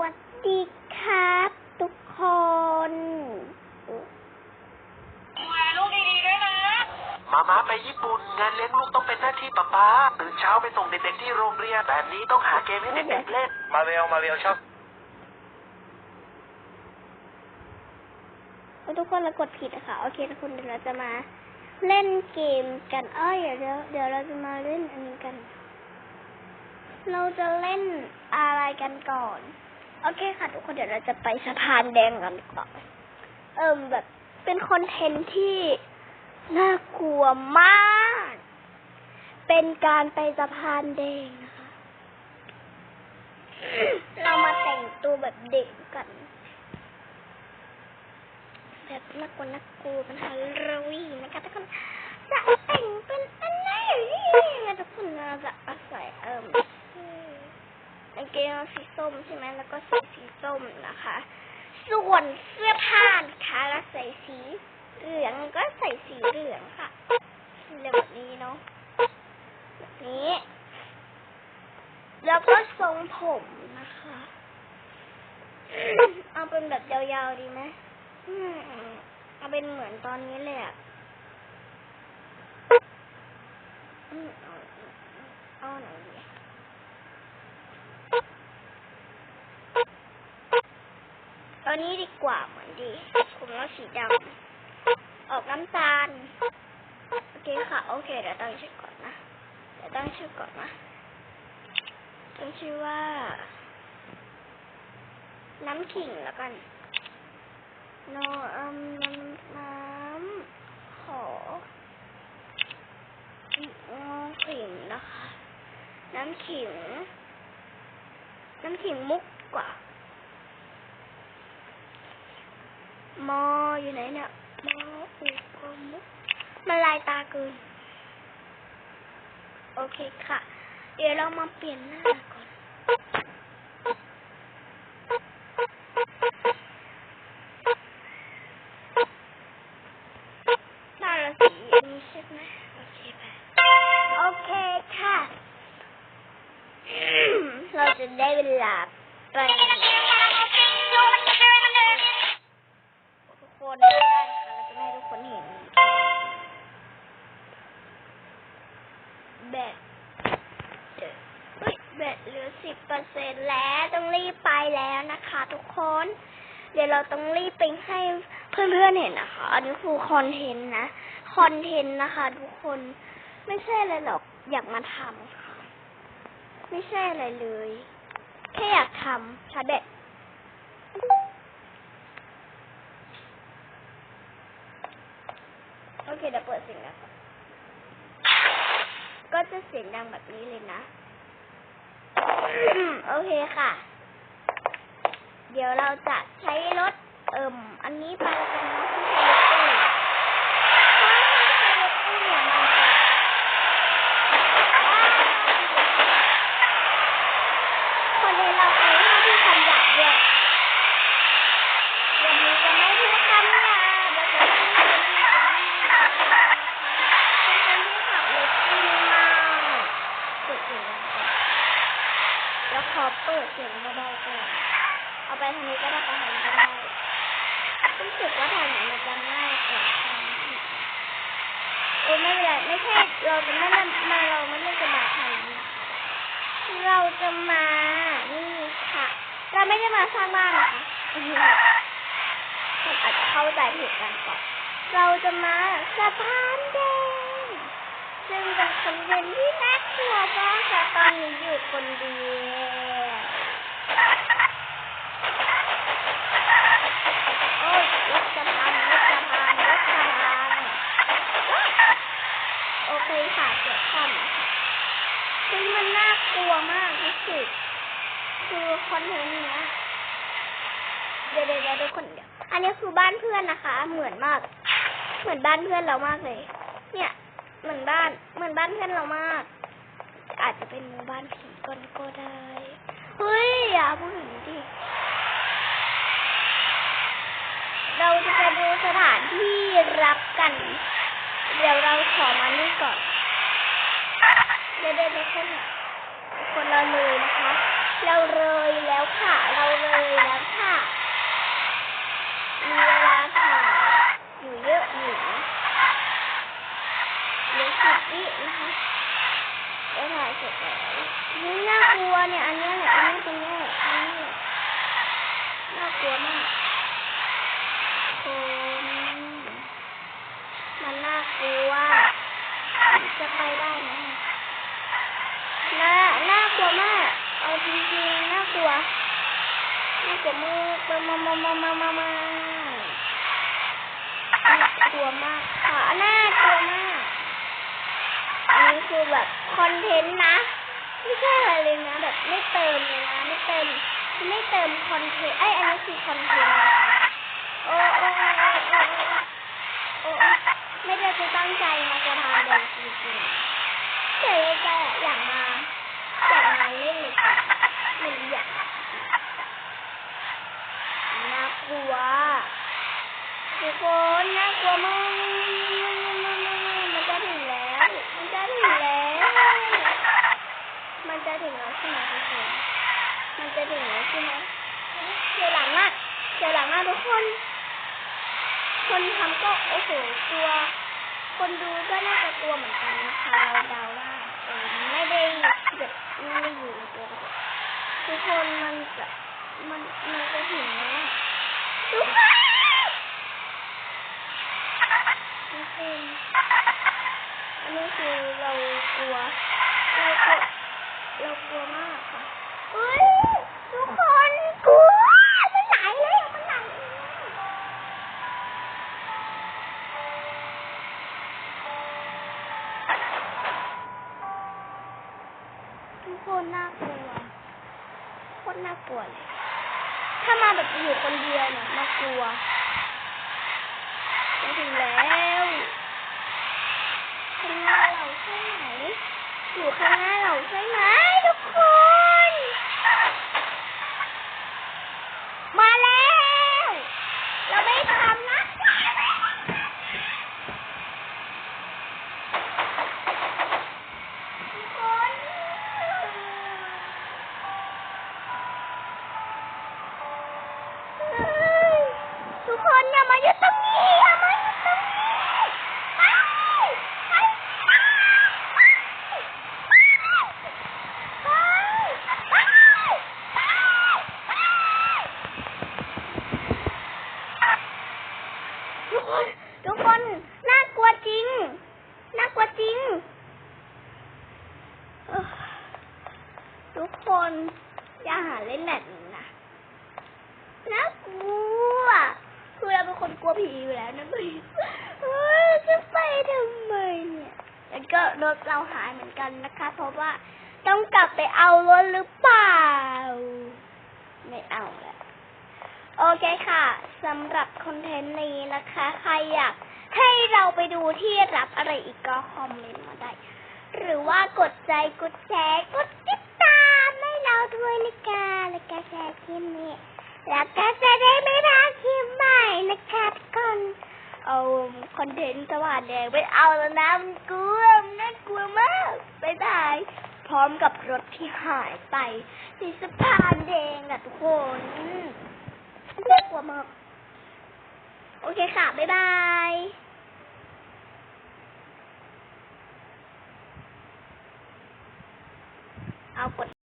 วัสดีครับ ทุกคนดูแลลูกดีๆด้วยนะ มาม้าไปญี่ปุ่น งานเลี้ยงลูกต้องเป็นหน้าที่ป๊าป๊าตื่นเช้าไปส่งเด็กๆที่โรงเรียนแบบนี้ต้องหาเกมให้เด็กๆเล่น มาเร็วมาเร็วชอบทุกคนเรากดผิดอะค่ะ โอเคทุกคนเดี๋ยวเราจะมาเล่นเกมกันเอ้ยเดี๋ยวเดี๋ยวเดี๋ยวเราจะมาเล่นอันนี้กัน เราจะเล่นอะไรกันก่อน โอเคค่ะ ทุกคนเดี๋ยวเราจะไปสะพานแดงกันก่อนเอิ่มแบบเป็นคอนเทนต์ที่น่ากลัวมาก เป็นการไปสะพานแดงนะคะ เรามาแต่งตัวแบบเด็กกัน แบบนักกลัวนักกลัวเป็นฮาโลวีนนะคะทุกคนจะแต่งเป็นอะไรนะทุกคนเราจะอาใส่เอิ่ม กางเกงสีส้มใช่ไหมแล้วก็ใส่สีส้มนะคะ ส่วนเสื้อผ้านะคะเราใส่สีเหลืองก็ใส่สีเหลืองค่ะแบบนี้เนาะแบบนี้ แล้วก็ทรงผมนะคะ เอาเป็นแบบยาวๆดีไหมเอาเป็นเหมือนตอนนี้เลยอะอืมเอเอาไหนดี อนนี้ดีกว่าเหมือนดี ผมแล้วสีดำออกน้ำตาล โอเคค่ะ โอเคเดี๋ยวตั้งชื่อก่อนนะ เดี๋ยวตั้งชื่อก่อนนะ ตั้งชื่อว่า น้ำขิงแล้วกันโนอืมน้ำน้ำขอน้ำขิงนะคะ น้ำขิง น้ำขิงมุกกว่า มออยู่ไหนเนี่ยมออุกมุกมันลายตาเกิน โอเคค่ะ เดี๋ยวเรามาเปลี่ยนหน้าก่อน เดี๋ยวเราต้องรีบไปให้เพื่อนๆเห็นนะคะ อันนี้คือคอนเทนต์นะคอนเทนต์นะคะทุกคนไม่ใช่อะไรหรอกอยากมาทำค่ะ ไม่ใช่อะไรเลย แค่อยากทำชาร์จแบตโอเคเดี๋ยวเปิดเสียงแล้วก็จะเสียงดังแบบนี้เลยนะ โอเคค่ะ เดี๋ยวเราจะใช้รถ เอิ่ม อันนี้ไปกันนะที่ใช้รถตู้เพราะถ้าใช้รถตู้เนี่ยมันจะคนเลยเราใช้หน้าที่คำหยาบด้วยวันนี้จะไม่พูดคำยาเราจะพูดคำยาบเป็นคนที่ขับรถดีมากเปิดเสียงดังก่อนแล้วขอเปิดเสียงเบาๆก่อน เอาไปทางนี้ก็ได้ไปทางนี้ก็ได้รู้สึกว่าทางไหนมันจะง่ายกว่าทางโอ้ไม่เป็นไรไม่ใช่เราจะไม่มาเราไม่ได้จะมาทางนี้เราจะมานี่ค่ะเราไม่ได้มาสร้างบ้านนะคะคุณอาจจะเข้าใจผิดกันก่อนเราจะมาสะพานแดงซึ่งเป็นคนเทนต์ที่น่ากลัวมากแต่ตอนนี้อยู่คนเดียวโอ้ยรถสะพานรถสะพานรถสะพานโอเคค่ะเกิดข้อมซึ่งมันน่า กลัวมากที่สุดคือคอนเทนต์เนี้ยเดี๋ยวเดี๋ยวเดี๋ยวทุกคนเดี๋ยวอันนี้คือบ้านเพื่อนนะคะ เหมือนมาก เหมือนบ้านเพื่อนเรามากเลย เนี่ย เหมือนบ้าน เหมือนบ้านเพื่อนเรามาก อาจจะเป็นหมู่บ้านผีก่อนก็ได้เฮ้ยอย่าพูดอย่างดิเราจะไปดูสถานที่รับกัน เดี๋ยวเราขอมานี่ก่อน เดี๋ยวเดี๋ยวทุกคน คนเราเลยนะคะ เราเลยแล้วค่ะ เราเลยแล้วค่ะ มีเวลาถ่ายอยู่เยอะอยู่นะเหลือสิบวินะคะจะถ่ายเสร็จแล้วนี่น่ากลัวเนี่ย อันเนี้ยเนี่ยอันนี้ตรงเนี้ยอันนี้น่ากลัวมากคนมันน่ากลัว จะไปได้ไหมน่า น่ากลัวมาก เอาจริงๆ น่ากลัว น่ากมากมามามามามามาน่ากลัวมากค่ะน่ากลัวมาก อันนี้คือแบบคอนเทนต์นะ ไม่ใช่อะไรเลยนะ แบบไม่เติมเลยนะ ไม่เติม ไม่เติมคอนเทนต์ ไออันนี้คือคอนเทนต์นะคะโอ้โอ้โอ้โอ้โอ้โอ้ไม่ได้จะตั้งใจมาจะทำเดินจริงๆแต่ก็อยากมาอยากมาเล่นเลยค่ะไม่อยากน่ากลัวทุกคนน่ากลัวมากมันจะถึงแล้ว มันจะถึงแล้ว มันจะถึงแล้วใช่ไหมทุกคนมันจะถึงแล้วใช่ไหมเดี๋ยวหลังอะเดี๋ยวหลังอะทุกคน คนทำก็โอ้โหกลัว คนดูก็น่าจะกลัวเหมือนกันนะคะเราเดาว่าไม่ได้แบบไม่ได้อยู่ในตัวทุกคนมันจะมันมันจะถึงแล้ว อันนี้คือเรากลัวเรากลัวเรากลัวมากค่ะเฮ้ยทุกคนกลัวมันไหลเลยอะมันไหลเลยทุกคนน่ากลัวโคตรน่ากลัวเลย ถ้ามาแบบอยู่คนเดียวเนี่ยน่ากลัวมาถึงแล้วข้างหน้าเราใช่ไหมอยู่ข้างหน้าเราใช่ไหมทุกคน มาแล้ว เราไม่ทำนะ ทุกคนเฮ้ยทุกคนอย่ามาอยู่ตรงนี้อย่ามาอยู่ตรงนี้ไปไปไปไปไปทุกคน ทุกคนน่ากลัวจริง น่ากลัวจริง ทุกคนอย่าหาเล่นแบบนี้นะน่ากลัวคือเราเป็นคนกลัวผีอยู่แล้วนะพี่จะไปทำไมเนี่ยแล้วก็รถเราหายเหมือนกันนะคะ เพราะว่าต้องกลับไปเอารถหรือเปล่า ไม่เอาแล้ว โอเคค่ะสำหรับคอนเทนต์นี้นะคะ ใครอยากให้เราไปดูที่รับอะไรอีกก็คอมเมนต์มาได้ หรือว่ากดใจกดแชร์กดติดตามให้เราด้วยนะคะแล้วก็แชร์คลิปนี้ แล้วก็จะได้ไม่พลาดคลิปใหม่นะคะทุกคนเอาคอนเทนต์สวัสดีไปเอาแล้วนะมันกลัวมันน่ากลัวมากไปบายพร้อมกับรถที่หายไปที่สะพานแดงอะทุกคน น่ากลัวมากโอเคค่ะ บ๊ายบายเอากด